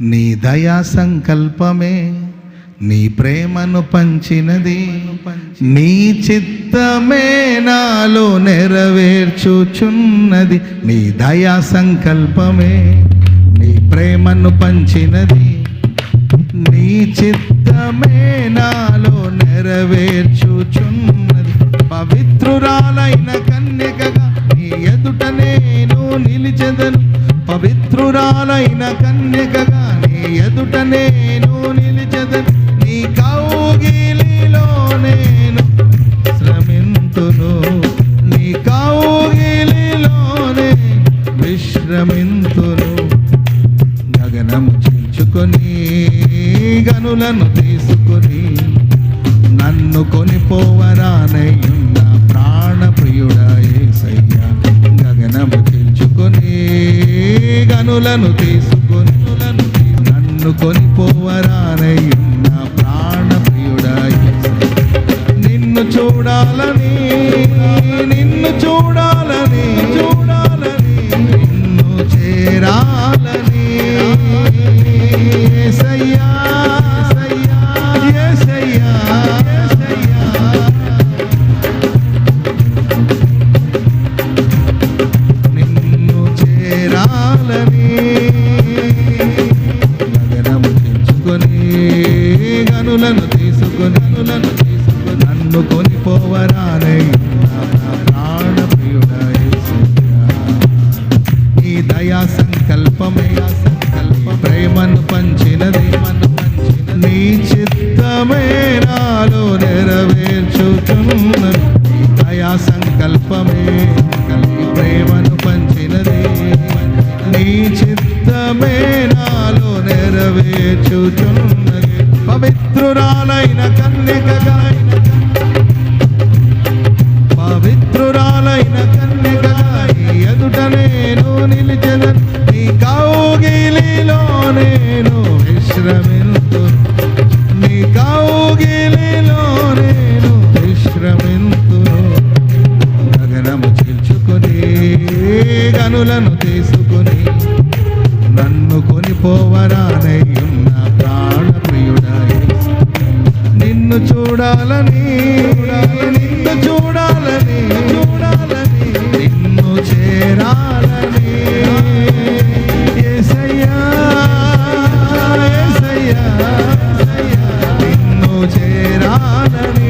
నీ దయా సంకల్పమే నీ ప్రేమను పంచినది. నీ చిత్తమే నాలో నెరవేర్చుచున్నది. నీ దయా సంకల్పమే నీ ప్రేమను పంచినది. నీ చిత్తమే నాలో నెరవేర్చు విశ్రమింతును గగనము చించుకొని గనులను తీసుకొని నన్ను కొనిపోవరానయ్యున్న ప్రాణ ప్రియుడా గగనము చించుకొని గనులను తీసుకొని నన్ను కొనిపోవరానయ్యున్న ప్రాణ ప్రియుడా నిన్ను చూడాలని నిన్ను చూడాలని సంకల్పమే సంకల్ప ప్రేమను పంచినది. నీ చిత్తమే నాలో నెరవేర్చుతున్నది అయా సంకల్పమే ప్రేమను పంచినది. నీ చిత్తమే నాలో నెరవేర్చుతున్నది పవిత్రురాలైన కన్యకగా కౌగిలిలో నేను విశ్రమింతు నీ కౌగిలిలో నేను విశ్రమింతును. గగనము చీల్చుకొని గనులను తీసుకొని నన్ను కొనిపోవరానయ్యున్నా ஆனமே